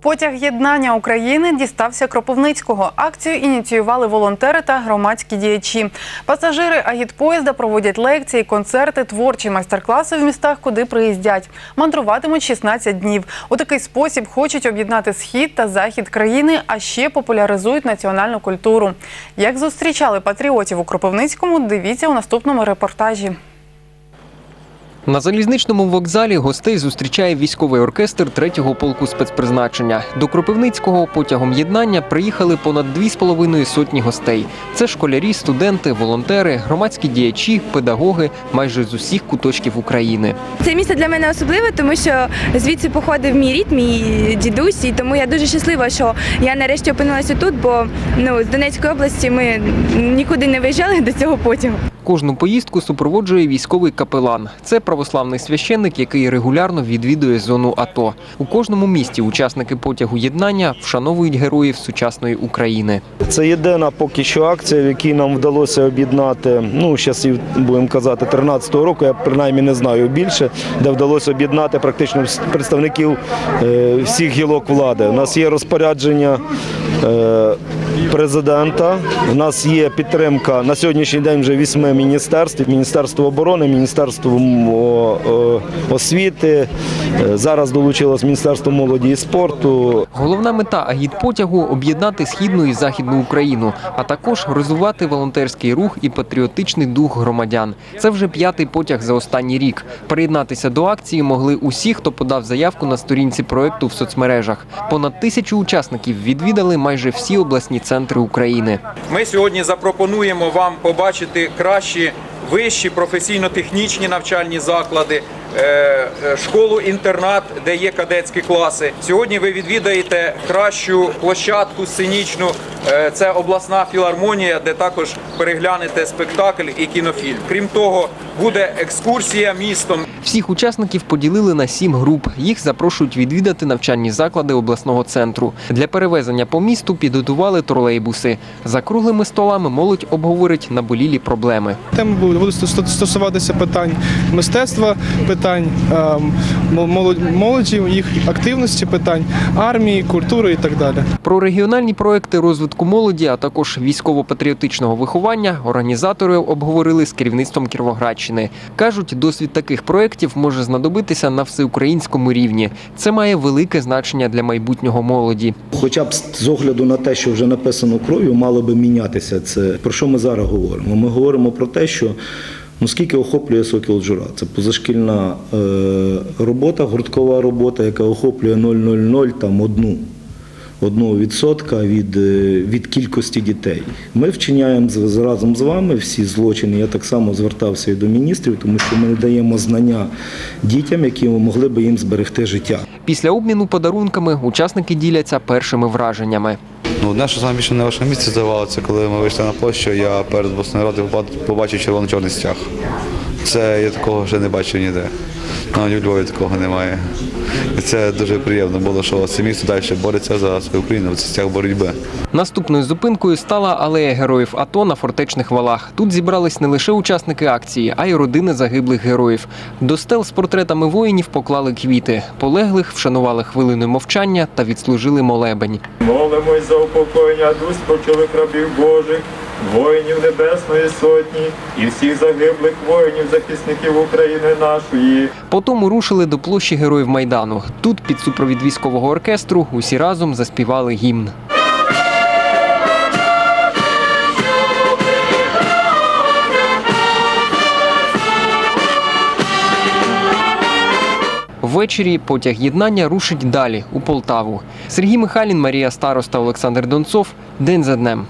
Потяг єднання України дістався Кропивницького. Акцію ініціювали волонтери та громадські діячі. Пасажири агітпоїзда проводять лекції, концерти, творчі майстер-класи в містах, куди приїздять. Мандруватимуть 16 днів. У такий спосіб хочуть об'єднати схід та захід країни, а ще популяризують національну культуру. Як зустрічали патріотів у Кропивницькому, дивіться у наступному репортажі. На залізничному вокзалі гостей зустрічає військовий оркестр 3-го полку спецпризначення. До Кропивницького потягом єднання приїхали понад 2,5 сотні гостей. Це школярі, студенти, волонтери, громадські діячі, педагоги майже з усіх куточків України. Це місто для мене особливе, тому що звідси походив мій рід, мій дідусь, і тому я дуже щаслива, що я нарешті опинилася тут, бо ну з Донецької області ми нікуди не виїжджали до цього потягу. Кожну поїздку супроводжує військовий капелан. Це православний священник, який регулярно відвідує зону АТО. У кожному місті учасники потягу єднання вшановують героїв сучасної України. Це єдина поки що акція, в якій нам вдалося об'єднати. Ну, з часів, будемо казати, 13-го року, я принаймні не знаю більше, де вдалося об'єднати практично представників е, всіх гілок влади. У нас є розпорядження е, президента, у нас є підтримка на сьогоднішній день вже вісьми міністерств: Міністерство оборони, Міністерство освіти. е, Зараз долучилось Міністерство молоді і спорту. Головна мета агітпотягу – об'єднати східну і західну Україну, а також розвивати волонтерський рух і патріотичний дух громадян. Це вже п'ятий потяг за останній рік. Приєднатися до акції могли усі, хто подав заявку на сторінці проекту в соцмережах. Понад тисячу учасників відвідали майже всі обласні центри України. Ми сьогодні запропонуємо вам побачити кращі вищі професійно-технічні навчальні заклади, е, е, школу-інтернат, де є кадетські класи. Сьогодні ви відвідаєте кращу площадку сценічну. Е, Це обласна філармонія, де також переглянете спектакль і кінофільм. Крім того, буде екскурсія містом. Всіх учасників поділили на сім груп. Їх запрошують відвідати навчальні заклади обласного центру. Для перевезення по місту підготували тролейбуси. За круглими столами молодь обговорить наболілі проблеми. Теми будуть стосуватися питань мистецтва, питань ем, молоді, їх активності, питань армії, культури і так далі. Про регіональні проекти розвитку молоді, а також військово-патріотичного виховання організатори обговорили з керівництвом Кіровоградщини. Кажуть, досвід таких проєктів може знадобитися на всеукраїнському рівні. Це має велике значення для майбутнього молоді. Хоча б з огляду на те, що вже написано кров'ю, мало би мінятися це. Про що ми зараз говоримо? Ми говоримо про те, що ну скільки охоплює сокіл джура. Це позашкільна е, робота, гурткова робота, яка охоплює 0,00 там одну. Одного відсотка від, е, від кількості дітей. Ми вчиняємо з- разом з вами всі злочини. Я так само звертався і до міністрів, тому що ми не даємо знання дітям, які могли би їм зберегти життя. Після обміну подарунками учасники діляться першими враженнями. Ну, одне, що саме більше на вашому місці здавалося, коли ми вийшли на площу, я перед обласною радою побачив червоно-чорний стяг. Це я такого ще не бачив ніде. Навіть у Львові такого немає. І це дуже приємно було, що це місто далі бореться за свою Україну, це стяг боротьби. Наступною зупинкою стала алея героїв АТО на фортечних валах. Тут зібрались не лише учасники акції, а й родини загиблих героїв. До стел з портретами воїнів поклали квіти. Полеглих вшанували хвилиною мовчання та відслужили молебень. Молимось за упокоєння душ спочилих рабів Божих, воїнів Небесної Сотні і всіх загиблих воїнів, захисників України нашої. Потім рушили до площі героїв Майдану. Тут, під супровід військового оркестру, усі разом заспівали гімн. Ввечері потяг єднання рушить далі у Полтаву. Сергій Михайлін, Марія Староста, Олександр Донцов. День за днем.